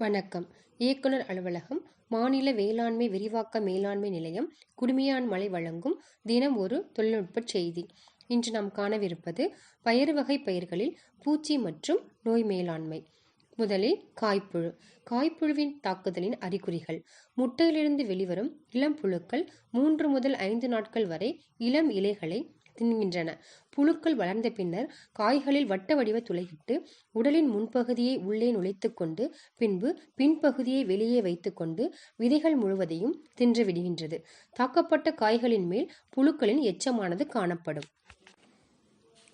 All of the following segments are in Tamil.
வணக்கம். இயக்குனர் அலுவலகம் மாநில வேளாண்மை விரிவாக்க மேலாண்மை நிலையம் குடுமியான்மலை வழங்கும் தினம் ஒரு தொழில்நுட்பச் செய்தி. இன்று நாம் காணவிருப்பது பயறு வகை பயிர்களில் பூச்சி மற்றும் நோய் மேலாண்மை. முதலில் காய்ப்புழு. காய்ப்புழுவின் தாக்குதலின் அறிகுறிகள். முட்டையிலிருந்து வெளிவரும் இளம் புழுக்கள் மூன்று முதல் ஐந்து நாட்கள் வரை இளம் இலைகளை தின்கின்றன. புழுக்கள் வளர்ந்த பின்னர் காய்களில் வட்ட வடிவ துளையிட்டு உடலின் முன்பகுதியை உள்ளே நுழைத்துக்கொண்டு பின்பு பின்பகுதியை வெளியே வைத்துக்கொண்டு விதைகள் முழுவதையும் தின்று விடுகின்றது. தாக்கப்பட்ட காய்களின் மேல் புழுக்களின் எச்சமானது காணப்படும்.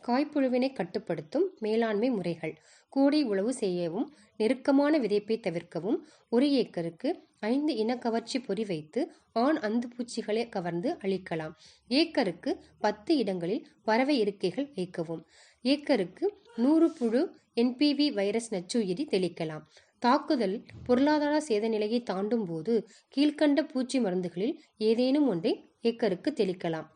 காய்ப்புழுவினை கட்டுப்படுத்தும் மேலாண்மை முறைகள். கூடை உழவு செய்யவும் நெருக்கமான விதைப்பை தவிர்க்கவும் ஒரு ஏக்கருக்கு ஐந்து இனக்கவர்ச்சி பொறி வைத்து ஆண் அந்துப்பூச்சிகளை கவர்ந்து அழிக்கலாம். ஏக்கருக்கு பத்து இடங்களில் பறவை இருக்கைகள் வைக்கவும் ஏக்கருக்கு நூறு புழு என்பிவி வைரஸ் நச்சுயிரி தெளிக்கலாம். தாக்குதல் பொருளாதார சேத நிலையை தாண்டும் போது கீழ்கண்ட பூச்சி மருந்துகளில் ஏதேனும் ஒன்றை ஏக்கருக்கு தெளிக்கலாம்.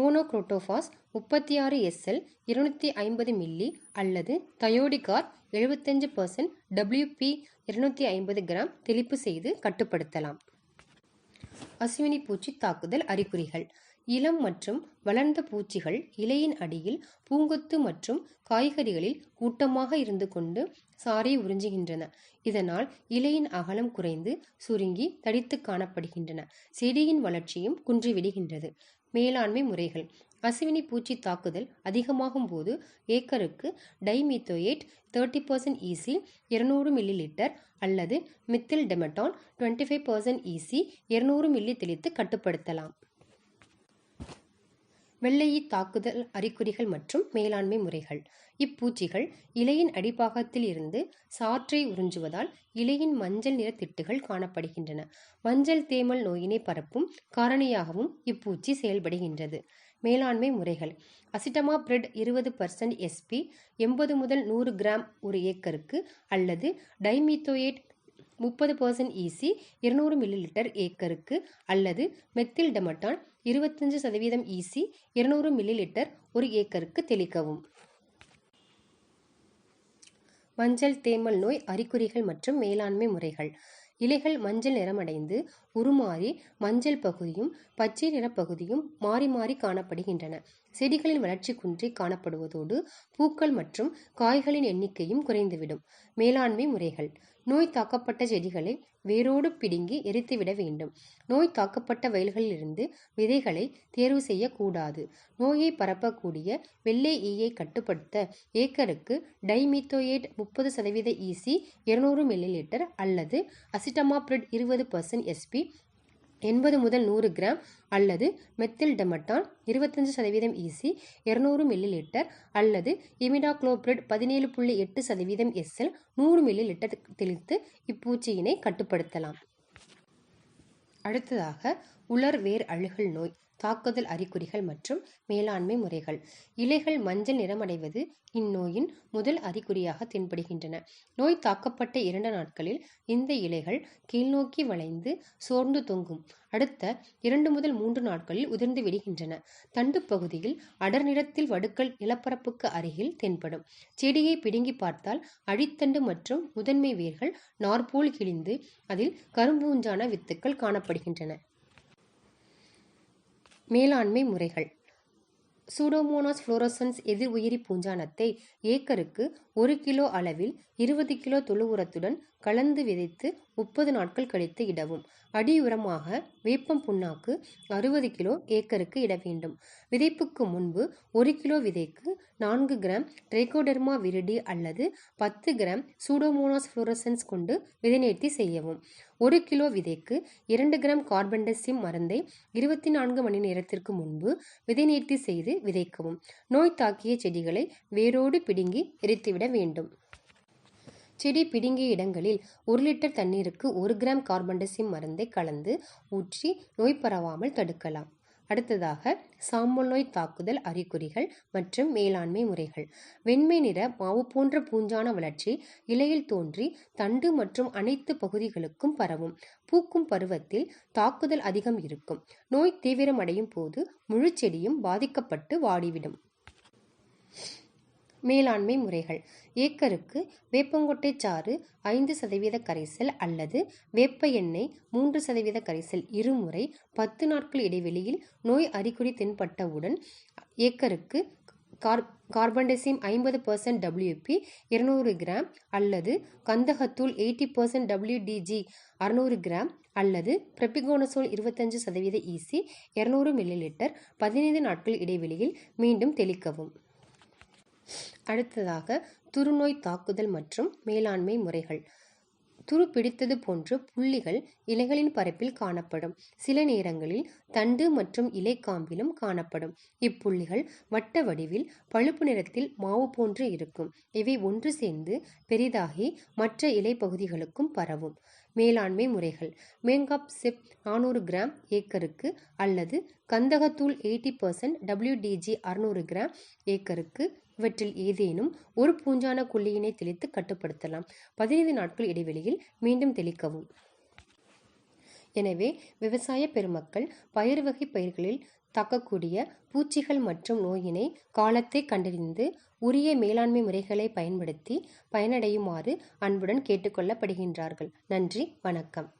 மோனோக்ரோட்டோஃபாஸ் முப்பத்தி ஆறு எஸ்எல் இருநூத்தி ஐம்பது மில்லி அல்லது தயோடிகார் எழுபத்தஞ்சு பர்சன்ட் டபிள்யூபி இருநூத்தி ஐம்பது கிராம் தெளிப்பு செய்து கட்டுப்படுத்தலாம். அசுவினி பூச்சி தாக்குதல் அறிகுறிகள். இளம் மற்றும் வளர்ந்த பூச்சிகள் இலையின் அடியில் பூங்கொத்து மற்றும் காய்கறிகளில் கூட்டமாக இருந்து கொண்டு சாறை உறிஞ்சுகின்றன. இதனால் இலையின் அகலம் குறைந்து சுருங்கி தடித்து காணப்படுகின்றன. செடியின் வளர்ச்சியும் குன்றிவிடுகின்றது. மேலாண்மை முறைகள். அசுவினி பூச்சி தாக்குதல் அதிகமாகும் போது ஏக்கருக்கு டைமீத்தோயேட் தேர்ட்டி பர்சன்ட் ஈசி இருநூறு மில்லி லிட்டர் அல்லது methyl demeton twenty five percent EC இருநூறு மில்லி தெளித்து கட்டுப்படுத்தலாம். வெள்ளையி தாக்குதல் அறிகுறிகள் மற்றும் மேலாண்மை முறைகள். இப்பூச்சிகள் இலையின் அடிப்பாகத்தில் இருந்து சாற்றை உறிஞ்சுவதால் இலையின் மஞ்சள் நிற திட்டுகள் காணப்படுகின்றன. மஞ்சள் தேமல் நோயினை பரப்பும் காரணியாகவும் இப்பூச்சி செயல்படுகின்றது. மேலாண்மை முறைகள். அசிட்டமா பிரெட் இருபது பர்சன்ட் எஸ்பி எண்பது முதல் நூறு கிராம் ஒரு ஏக்கருக்கு அல்லது டைமீத்தோயேட் முப்பது பர்சன்ட் ஈசி இருநூறு மில்லி லிட்டர் ஏக்கருக்கு அல்லது மெத்தில் டெமட்டான் இருபத்தஞ்சு சதவீதம் ஈசி இருநூறு மில்லி லிட்டர் ஒரு ஏக்கருக்கு தெளிக்கவும். மஞ்சள் தேமல் நோய் அறிகுறிகள் மற்றும் மேலாண்மை முறைகள். இலைகள் மஞ்சள் நிறமடைந்து உருமாறி மஞ்சள் பகுதியும் பச்சை நிறப்பகுதியும் மாறி மாறி காணப்படுகின்றன. செடிகளின் வளர்ச்சி குன்றி காணப்படுவதோடு பூக்கள் மற்றும் காய்களின் எண்ணிக்கையும் குறைந்துவிடும். மேலாண்மை முறைகள். நோய் தாக்கப்பட்ட செடிகளை வேரோடு பிடுங்கி எரித்துவிட வேண்டும். நோய் தாக்கப்பட்ட வயல்களிலிருந்து விதைகளை தேர்வு செய்யக்கூடாது. நோயை பரப்பக்கூடிய வெள்ளை ஈயை கட்டுப்படுத்த ஏக்கருக்கு டைமீத்தோயேட் முப்பது சதவீத ஈசி இருநூறு மில்லி லிட்டர் அல்லது அசிட்டமாப்ரிட் இருபது பர்சன்ட் எஸ்பி எண்பது முதல் நூறு கிராம் அல்லது மெத்தில் டெமட்டான் இருபத்தஞ்சு சதவீதம் ஈசி இருநூறு மில்லி லிட்டர் அல்லது இமிடாக்ளோப்ரிட் பதினேழு புள்ளி எட்டு சதவீதம் எஸ்எல் நூறு மில்லி லிட்டர் தெளித்து இப்பூச்சியினை கட்டுப்படுத்தலாம். அடுத்ததாக உலர் வேர் அழுகல் நோய். தாக்குதல் அறிகுறிகள் மற்றும் மேலாண்மை முறைகள். இலைகள் மஞ்சள் நிறமடைவது இந்நோயின் முதல் அறிகுறியாக தென்படுகின்றன. நோய் தாக்கப்பட்ட இரண்டு நாட்களில் இந்த இலைகள் கீழ்நோக்கி வளைந்து சோர்ந்து தொங்கும். அடுத்த இரண்டு முதல் மூன்று நாட்களில் உதிர்ந்து விடுகின்றன. தண்டு பகுதியில் அடர் நிறத்தில் வடுக்கள் நிலப்பரப்புக்கு அருகில் தென்படும். செடியை பிடுங்கி பார்த்தால் அடித்தண்டு மற்றும் முதன்மை வேர்கள் நார்போல் கிழிந்து அதில் கரும்பூஞ்சான வித்துக்கள் காணப்படுகின்றன. மேலாண்மை முறைகள். சூடோமோனாஸ் புளோரசன்ஸ் எதிர் உயிரி பூஞ்சானத்தை ஏக்கருக்கு ஒரு கிலோ அளவில் இருபது கிலோ தொழு உரத்துடன் கலந்து விதைத்து முப்பது நாட்கள் கழித்து இடவும். அடி உரமாக வேப்பம் புண்ணாக்கு அறுபது கிலோ ஏக்கருக்கு இட வேண்டும். விதைப்புக்கு முன்பு ஒரு கிலோ விதைக்கு நான்கு கிராம் ட்ரைகோடெர்மா விரிடி அல்லது பத்து கிராம் சூடோமோனாஸ் ஃப்ளோரசன்ஸ் கொண்டு விதைநேர்த்தி செய்யவும். ஒரு கிலோ விதைக்கு இரண்டு கிராம் கார்பன்டசிம் மருந்தை இருபத்தி நான்கு மணி நேரத்திற்கு முன்பு விதைநேர்த்தி செய்து விதைக்கவும். நோய் தாக்கிய செடிகளை வேரோடு பிடுங்கி எரித்துவிட வேண்டும். செடி பிடுங்கிய இடங்களில் ஒரு லிட்டர் தண்ணீருக்கு ஒரு கிராம் கார்பன்டசிம் மருந்தை கலந்து ஊற்றி நோய் பரவாமல் தடுக்கலாம். அடுத்ததாக சாம்பல் நோய் தாக்குதல் அறிகுறிகள் மற்றும் மேலாண்மை முறைகள். வெண்மை நிற மாவு போன்ற பூஞ்சான வளர்ச்சி இலையில் தோன்றி தண்டு மற்றும் அனைத்து பகுதிகளுக்கும் பரவும். பூக்கும் பருவத்தில் தாக்குதல் அதிகம் இருக்கும். நோய் தீவிரமடையும் போது முழு செடியும் பாதிக்கப்பட்டு வாடிவிடும். மேலாண்மை முறைகள். ஏக்கருக்கு வேப்பங்கொட்டை சாறு ஐந்து சதவீத கரைசல் அல்லது வேப்ப எண்ணெய் மூன்று சதவீத கரைசல் இருமுறை பத்து நாட்கள் இடைவெளியில் நோய் அறிகுறி தென்பட்டவுடன் ஏக்கருக்கு கார் கார்பன்டெசிம் ஐம்பது பர்சன்ட் டபிள்யூபி இருநூறு கிராம் அல்லது கந்தகத்தூள் எயிட்டி பர்சன்ட் டபிள்யூடிஜி அறுநூறு கிராம் அல்லது பிரபிகோனசோல் இருபத்தஞ்சு சதவீத ஈசி இருநூறு மில்லி லிட்டர் பதினைந்து நாட்கள் இடைவெளியில் மீண்டும் தெளிக்கவும். அடுத்ததாக துருநோய் தாக்குதல் மற்றும் மேலாண்மை முறைகள். துரு பிடித்தது போன்று புள்ளிகள் இலைகளின் பரப்பில் காணப்படும். சில நேரங்களில் தண்டு மற்றும் இலை காம்பிலும் காணப்படும். இப்புள்ளிகள் வட்ட வடிவில் பழுப்பு நிறத்தில் மாவு போன்று இருக்கும். இவை ஒன்று சேர்ந்து பெரிதாகி மற்ற இலை பகுதிகளுக்கும் பரவும். மேலாண்மை முறைகள். மேங்காப் செப் நானூறு கிராம் ஏக்கருக்கு அல்லது கந்தகத்தூள் எயிட்டி பர்சன்ட் டபிள்யூடிஜி அறுநூறு கிராம் ஏக்கருக்கு. இவற்றில் ஏதேனும் ஒரு பூஞ்சான கொல்லியினை தெளித்து கட்டுப்படுத்தலாம். பதினைந்து நாட்கள் இடைவெளியில் மீண்டும் தெளிக்கவும். எனவே விவசாய பெருமக்கள் பயிர் வகை பயிர்களில் தாக்கக்கூடிய பூச்சிகள் மற்றும் நோயினை காலத்தை கண்டறிந்து உரிய மேலாண்மை முறைகளை பயன்படுத்தி பயனடையுமாறு அன்புடன் கேட்டுக்கொள்ளப்படுகின்றார்கள். நன்றி வணக்கம்.